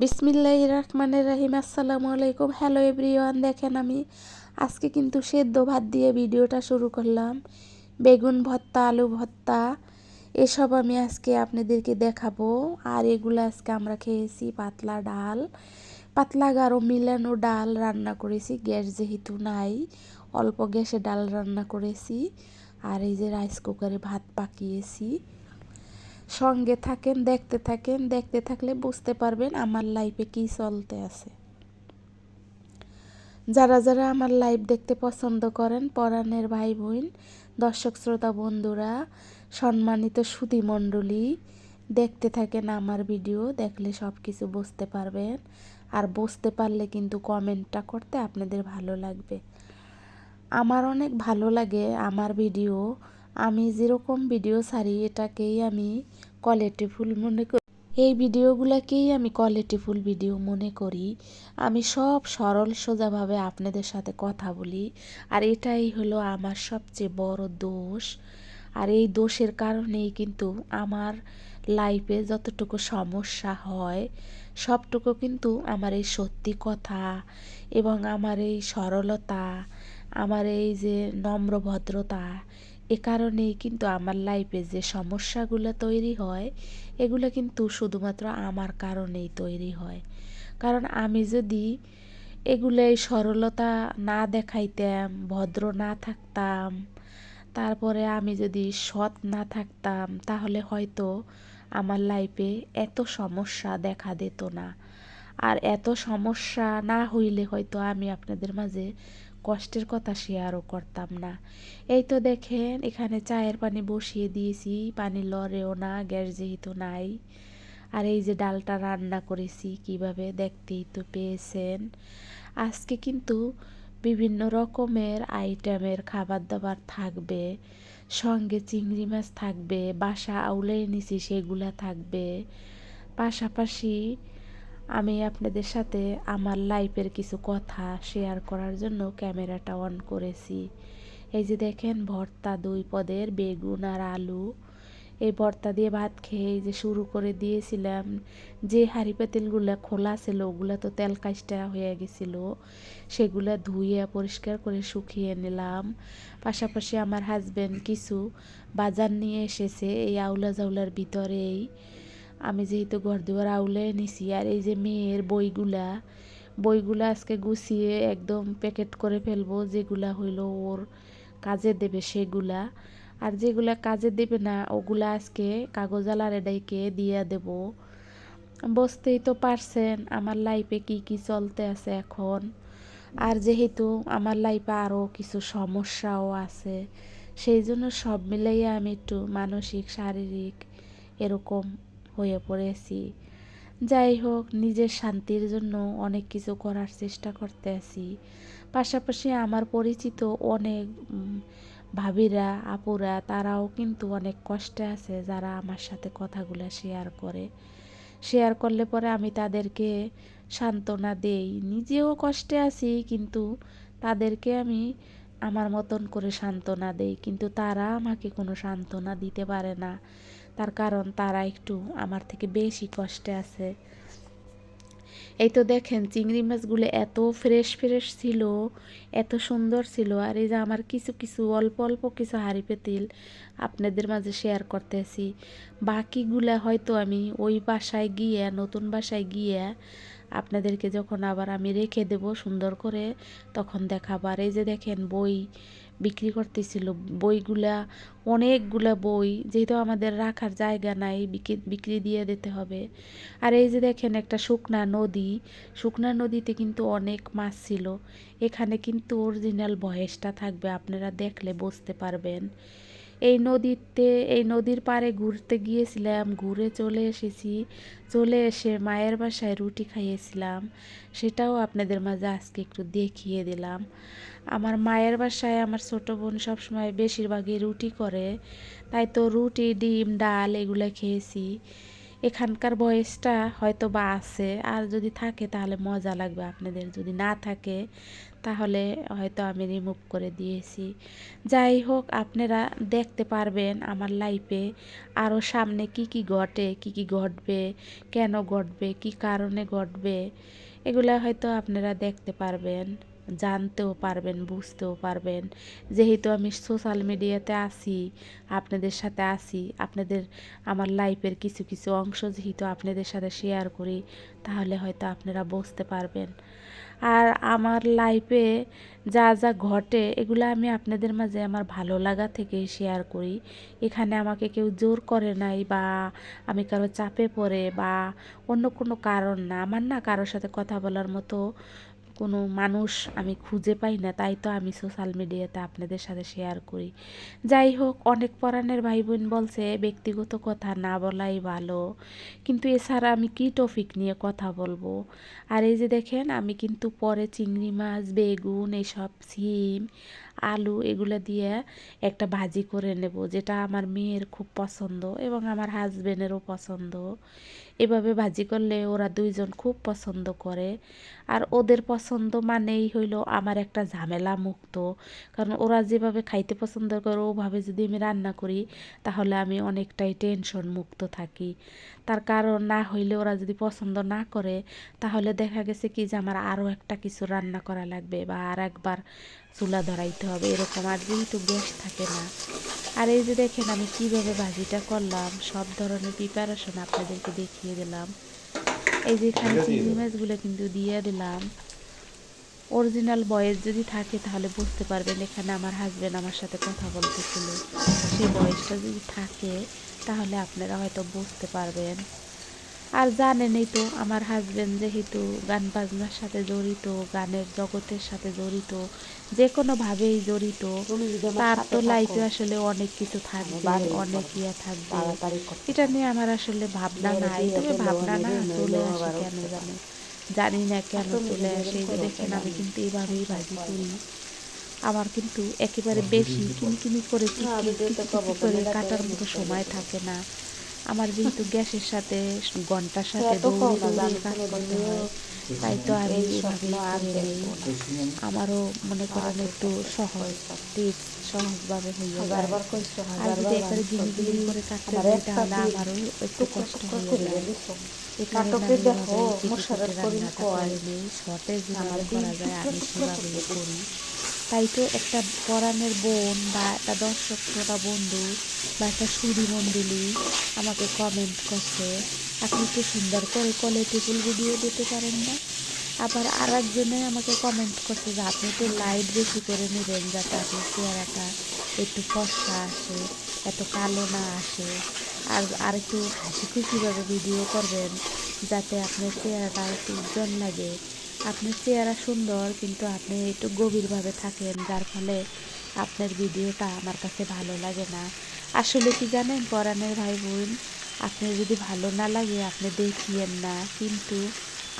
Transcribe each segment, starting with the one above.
বিসমিল্লাহ রহমানের রাহিম, আসসালামু আলাইকুম। হ্যালো এভরিওয়ান দেখেন আমি। আজকে কিন্তু সেদ্ধ ভাত দিয়ে ভিডিওটা শুরু করলাম। বেগুন ভর্তা, আলু ভর্তা, এসব আমি আজকে আপনাদেরকে দেখাবো। আর এগুলো আজকে আমরা খেয়েছি পাতলা ডাল। পাতলা গাঢ় মিলানো ডাল রান্না করেছি, গ্যাস যেহেতু নাই, অল্প গ্যাসে ডাল রান্না করেছি। আর এই যে রাইস কুকারে ভাত পাকিয়েছি। সঙ্গে থাকেন, দেখতে থাকেন, দেখতে থাকলে বুঝতে পারবেন আমার লাইফে কি চলতে আছে। যারা যারা আমার লাইভ দেখতে পছন্দ করেন পরাণের ভাই বোন, দর্শক শ্রোতা বন্ধুরা, সম্মানিত সুধী মণ্ডলী, দেখতে থাকেন আমার ভিডিও দেখলে সব কিছু বুঝতে পারবেন। আর বুঝতে পারলে কিন্তু কমেন্টটা করতে আপনাদের ভালো লাগবে। আমার অনেক ভালো লাগে আমার ভিডিও আমি যেরকম ভিডিও ছাড়ি, এটাকেই আমি কোয়ালিটিফুল মনে করি। এই ভিডিওগুলোকেই আমি কোয়ালিটিফুল ভিডিও মনে করি। আমি সব সরল, সোজাভাবে আপনাদের সাথে কথা বলি। আর এটাই হলো আমার সবচেয়ে বড় দোষ। আর এই দোষের কারণেই কিন্তু আমার লাইফে যতটুকু সমস্যা হয়, সবটুকু কিন্তু আমার এই সত্যি কথা এবং আমার এই সরলতা, আমার এই যে নম্র ভদ্রতা এ কারণেই কিন্তু আমার লাইফে যে সমস্যাগুলো তৈরি হয়, এগুলো কিন্তু শুধুমাত্র আমার কারণেই তৈরি হয়। কারণ আমি যদি এগুলো এই সরলতা না দেখাইতাম, ভদ্র না থাকতাম, তারপরে আমি যদি সৎ না থাকতাম, তাহলে হয়তো আমার লাইফে এত সমস্যা দেখা দিত না। আর এত সমস্যা না হইলে হয়তো আমি আপনাদের মাঝে কষ্টের কথা শেয়ারও করতাম না। এই তো দেখেন, এখানে চায়ের পানি বসিয়ে দিয়েছি, পানি লড়েও না, গ্যাস যেহেতু নাই। আর এই যে ডালটা রান্না করেছি, কীভাবে দেখতেই তো পেয়েছেন। আজকে কিন্তু বিভিন্ন রকমের আইটেমের খাবার দাবার থাকবে, সঙ্গে চিংড়ি মাছ থাকবে, বাসা আউলে নিছি, সেগুলা থাকবে। পাশাপাশি আমি আপনাদের সাথে আমার লাইফের কিছু কথা শেয়ার করার জন্য ক্যামেরাটা অন করেছি। এই যে দেখেন, ভর্তা দুই পদের, বেগুন আর আলু। এই ভর্তা দিয়ে ভাত খেয়ে যে শুরু করে দিয়েছিলাম, যে হাঁড়ি পাতিলগুলো খোলা ছিল, ওগুলো তো তেল কাজটা হয়ে গেছিল, সেগুলো ধুয়ে পরিষ্কার করে শুকিয়ে নিলাম। পাশাপাশি আমার হাজব্যান্ড কিছু বাজার নিয়ে এসেছে, এই আউলা জাউলার ভিতরেই। আমি যেহেতু ঘর দুয়ার আউলে নিছি, আর এই যে মেয়ের বইগুলা বইগুলা আজকে গুছিয়ে একদম প্যাকেট করে ফেলব, যেগুলা হইল ওর কাজে দেবে সেগুলা। আর যেগুলা কাজে দেবে না, ওগুলা আজকে কাগজ আলারে ডাইকে দিয়ে দেব। বসতেই তো পারছেন, আমার লাইফে কি কি চলতে আছে এখন? আর যেহেতু আমার লাইফে আরও কিছু সমস্যাও আছে, সেই জন্য সব মিলাইয়া আমি একটু মানসিক, শারীরিক এরকম হয়ে পড়েছি। যাই হোক, নিজের শান্তির জন্য অনেক কিছু করার চেষ্টা করতে আছি। পাশাপাশি আমার পরিচিত অনেক ভাবিরা, আপুরা, তারাও কিন্তু অনেক কষ্টে আছে যারা আমার সাথে কথাগুলো শেয়ার করে। শেয়ার করলে পরে আমি তাদেরকে সান্ত্বনা দেই। নিজেও কষ্টে আছি, কিন্তু তাদেরকে আমি আমার মতন করে সান্ত্বনা দেই। কিন্তু তারা আমাকে কোনো সান্ত্বনা দিতে পারে না। তার কারণ তারা একটু আমার থেকে বেশি কষ্টে আছে। এই তো দেখেন, চিংড়ি মাছগুলো এত ফ্রেশ ফ্রেশ ছিল, এত সুন্দর ছিল, আর এই যে আমার কিছু কিছু, অল্প অল্প কিছু হাঁড়ি পেতিল আপনাদের মাঝে শেয়ার করতেছি। বাকিগুলা হয়তো আমি ওই বাসায় গিয়ে, নতুন বাসায় গিয়ে আপনাদেরকে যখন আবার আমি রেখে দেব সুন্দর করে, তখন দেখাবার এই যে দেখেন বই বিক্রি করতেছিল। বইগুলা, অনেকগুলা বই যেহেতু আমাদের রাখার জায়গা নাই বিক্রি বিক্রি দিয়ে দিতে হবে। আর এই যে দেখেন একটা শুকনা নদী, শুকনা নদীতে কিন্তু অনেক মাছ ছিল। এখানে কিন্তু অরিজিনাল বয়সটা থাকবে, আপনারা দেখলে বুঝতে পারবেন। এই নদীতে, এই নদীর পাড়ে ঘুরতে গিয়েছিলাম, ঘুরে চলে এসেছি। চলে এসে মায়ের বাসায় রুটি খাইয়েছিলাম। সেটাও আপনাদের মাঝে আজকে একটু দেখিয়ে দিলাম। আমার মায়ের বাসায় আমার ছোটো বোন সবসময় বেশিরভাগই রুটি করে। তাই তো রুটি, ডিম, ডাল এগুলো খেয়েছি। এখানকার বয়সটা হয়তো বা আছে, আর যদি থাকে তাহলে মজা লাগবে আপনাদের, যদি না থাকে তাহলে হয়তো আমি রিমুভ করে দিয়েছি। যাই হোক, আপনারা দেখতে পারবেন আমার লাইফে আরও সামনে কি কি ঘটে, কি কি ঘটবে, কেন ঘটবে, কি কারণে ঘটবে, এগুলা হয়তো আপনারা দেখতে পারবেন। জানতেও পারবেন, বুঝতেও পারবেন। যেহেতু আমি সোশ্যাল মিডিয়াতে আসি আপনাদের সাথে আসি আপনাদের আমার লাইফের কিছু কিছু অংশ যেহেতু আপনাদের সাথে শেয়ার করি, তাহলে হয়তো আপনারা বুঝতে পারবেন। আর আমার লাইফে যা যা ঘটে, এগুলো আমি আপনাদের মাঝে আমার ভালো লাগা থেকে শেয়ার করি। এখানে আমাকে কেউ জোর করে নাই বা আমি কারও চাপে পড়ে বা অন্য কোনো কারণ না। আমার না কারোর সাথে কথা বলার মতো কোনো মানুষ আমি খুঁজে পাই না, তাই তো আমি সোশ্যাল মিডিয়াতে আপনাদের সাথে শেয়ার করি। যাই হোক, অনেক পরাণের ভাই বোন বলছে, ব্যক্তিগত কথা না বলাই ভালো, কিন্তু এছাড়া আমি কি টপিক নিয়ে কথা বলব? আর এই যে দেখেন, আমি কিন্তু পরে চিংড়ি মাছ, বেগুন, এসব, সিম আলু এগুলো দিয়ে একটা ভাজি করে নেব, যেটা আমার মেয়ের খুব পছন্দ এবং আমার হাজবেন্ডেরও পছন্দ। এভাবে ভাজি করলে ওরা দুইজন খুব পছন্দ করে। আর ওদের পছন্দ মানেই হইল আমার একটা ঝামেলা মুক্ত। কারণ ওরা যেভাবে খাইতে পছন্দ করে, ওভাবে যদি আমি রান্না করি, তাহলে আমি অনেকটাই টেনশন মুক্ত থাকি। তার কারণ না হইলে ওরা যদি পছন্দ না করে তাহলে দেখা গেছে কি যে আমার আরও একটা কিছু রান্না করা লাগবে বা আর একবার চুলা ধরাইতে হবে এরকম আর যেহেতু গ্যাস থাকে না। আর এই যে দেখেন আমি কীভাবে ভাজিটা করলাম সব ধরনের প্রিপারেশন আপনাদেরকে দেখিয়ে দিলাম। এই যে এখানে চিংড়ি মাছগুলো কিন্তু দিয়ে দিলাম। অরিজিনাল বয়েস যদি থাকে তাহলে বুঝতে পারবেন এখানে আমার হাজব্যান্ড আমার সাথে কথা বলতেছিল। সেই বয়সটা যদি থাকে তাহলে আপনারা হয়তো বুঝতে পারবেন। আর জানেনই তো আমার হাজব্যান্ড যেহেতু গান বাজনার সাথে জড়িত গানের জগতের সাথে জড়িত যে কোনোভাবেই জড়িত তার তো লাইফে আসলে অনেক কিছু থাকবে অনেক ইয়ে থাকবে। এটা নিয়ে আমার আসলে ভাবনা নাই তবে ভাবনা না চলে আসে কেন জানে। জানি না কেন চলে আসে যে দেখেন আমি কিন্তু এইভাবেই ভাজি করি। আমার কিন্তু একেবারে বেশি কিনকিনি করে করে কাটার মতো সময় থাকে না। আমার যেহেতু গ্যাসের সাথে ঘণ্টার সাথে দৌড়ে দৌড়ে কাজ করতে হয়। তাই তো আমি এভাবে আমারও মনে করেন একটু সহজ টিপস সহজভাবে হয়ে যায়। আর যদি একবারে গিনি গিনি করে কাটতে যাই তাহলে আমারও একটু কষ্ট হয়ে যায়। এই কারণে আমি রান্নাটা করে নিই শর্টে যেভাবে করা যায় আমি সেভাবেই করি। তাই তো একটা পরাণের বোন বা একটা দর্শক শ্রোতা বন্ধু বা একটা সুরি মন্ডলী আমাকে কমেন্ট করছে। আপনি একটু সুন্দর করে কলে টিপুল ভিডিও দিতে পারেন না? আবার আর একজনে আমাকে কমেন্ট করছে যে, আপনি তো লাইট বেশি করে নেবেন যাতে আপনার চেহারাটা একটু ফসা আসে, এত কালো না আসে। আর আর একটু হাসি খুশিভাবে ভিডিও করবেন যাতে আপনার চেহারাটা একটু উজ্জ্বল লাগে। আপনার চেহারা সুন্দর, কিন্তু আপনি একটু গভীরভাবে থাকেন, যার ফলে আপনার ভিডিওটা আমার কাছে ভালো লাগে না। আসলে কি জানেন পরাণের ভাই বোন আপনি যদি ভালো না লাগে, আপনি দেখিয়েন না। কিন্তু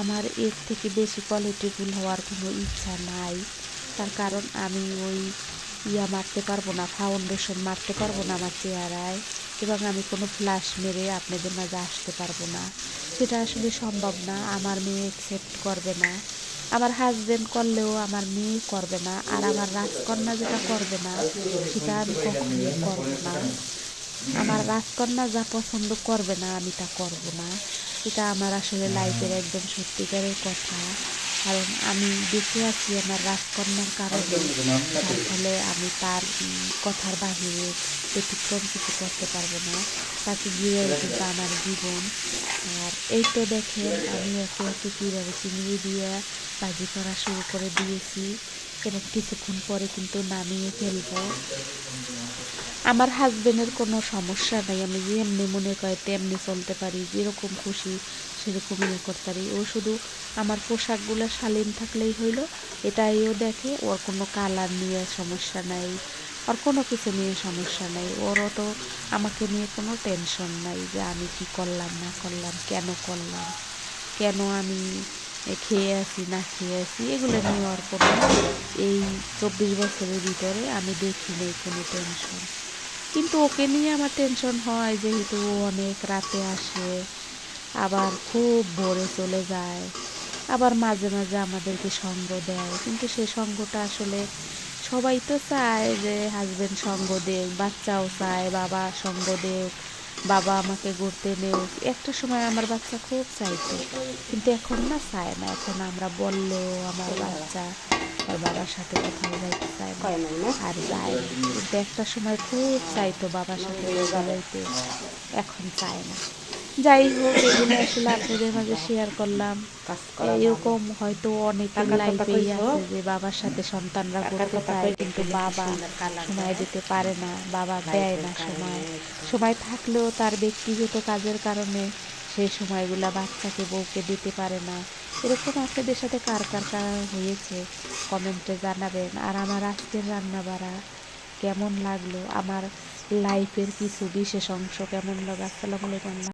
আমার এর থেকে বেশি কোয়ালিটিফুল হওয়ার কোনো ইচ্ছা নাই। তার কারণ আমি ওই ইয়া মারতে পারব না ফাউন্ডেশন মারতে পারব না আমার চেহারায়। এবং আমি কোনো ফ্ল্যাশ মেরে আপনাদের মাঝে আসতে পারব না? সেটা আসলে সম্ভব না। আমার মেয়ে অ্যাকসেপ্ট করবে না। আমার হাজবেন্ড করলেও আমার মেয়ে করবে না। আর আমার রাজকন্যা যেটা করবে না, সেটা আমি কখনোই করব না। আমার রাজকন্যা যা পছন্দ করবে না, আমি তা করব না। এটা আমার আসলে লাইফের একদম সত্যিকারের কথা। কারণ আমি বেঁচে আছি আমার রাজকন্যার কারণে। তার ফলে আমি তার কথার বাহিরে ব্যতিক্রম কিছু করতে পারব না। তাকে গিয়ে কিন্তু আমার জীবন। আর এই তো দেখেন আমি একে একে কীভাবে চিংড়ি দিয়ে বাজি করা শুরু করে দিয়েছি এবং কিছুক্ষণ পরে কিন্তু নামিয়ে ফেলব। আমার হাজবেন্ডের কোনো সমস্যা নাই, আমি যেমনি মনে করে তেমনি চলতে পারি, যেরকম খুশি সেরকম ইয়ে করতে পারি। ও শুধু আমার পোশাকগুলো শালীন থাকলেই হইল এটাইও দেখে, ওর কোনো কালার নিয়ে সমস্যা নাই ওর কোনো কিছু নিয়ে সমস্যা নাই। ওরও তো আমাকে নিয়ে কোনো টেনশন নাই যে আমি কি করলাম, না করলাম, কেন করলাম, কেন আমি খেয়ে আসি না খেয়ে আসি এগুলো নিয়ে ওর কোনো এই চব্বিশ বছরের ভিতরে আমি দেখি নেই কোনো টেনশন কিন্তু ওকে নিয়ে আমার টেনশন হয় যেহেতু অনেক রাতে আসে, আবার খুব ভোরে চলে যায়, আবার মাঝে মাঝে আমাদেরকে সঙ্গ দেয়। কিন্তু সে সঙ্গটা আসলে সবাই তো চায় যে হাজবেন্ড সঙ্গ দেখ বাচ্চাও চায়, বাবা সঙ্গ দেক। বাবা আমাকে ঘুরতে নেও। একটা সময় আমার বাচ্চা খুব চাইতো, কিন্তু এখন না চায় না। এখন আমরা বলল, আমার বাচ্চা আর বাবার সাথে কোথাও যাইতে চায় না, আর যায় কিন্তু একটা সময় খুব চাইতো বাবার সাথে কথা যাইতে এখন চায় না। যাই হোক এগুলো আসলে আপনাদের মাঝে শেয়ার করলাম। এরকম হয়তো কথা লাইফেই আছে যে বাবার সাথে সন্তানরা করতে চায় কিন্তু বাবা সময় দিতে পারে না বাবা দেয় না সময়। সময় থাকলেও তার ব্যক্তিগত কাজের কারণে সেই সময়গুলা বাচ্চাকে বউকে দিতে পারে না। এরকম আপনাদের সাথে কার কার কার হয়েছে? কমেন্টে জানাবেন। আর আমার আজকের রান্না বাড়া কেমন লাগল? আমার লাইফের কিছু বিশেষ অংশ কেমন লাগল? আসসালামু আলাইকুম।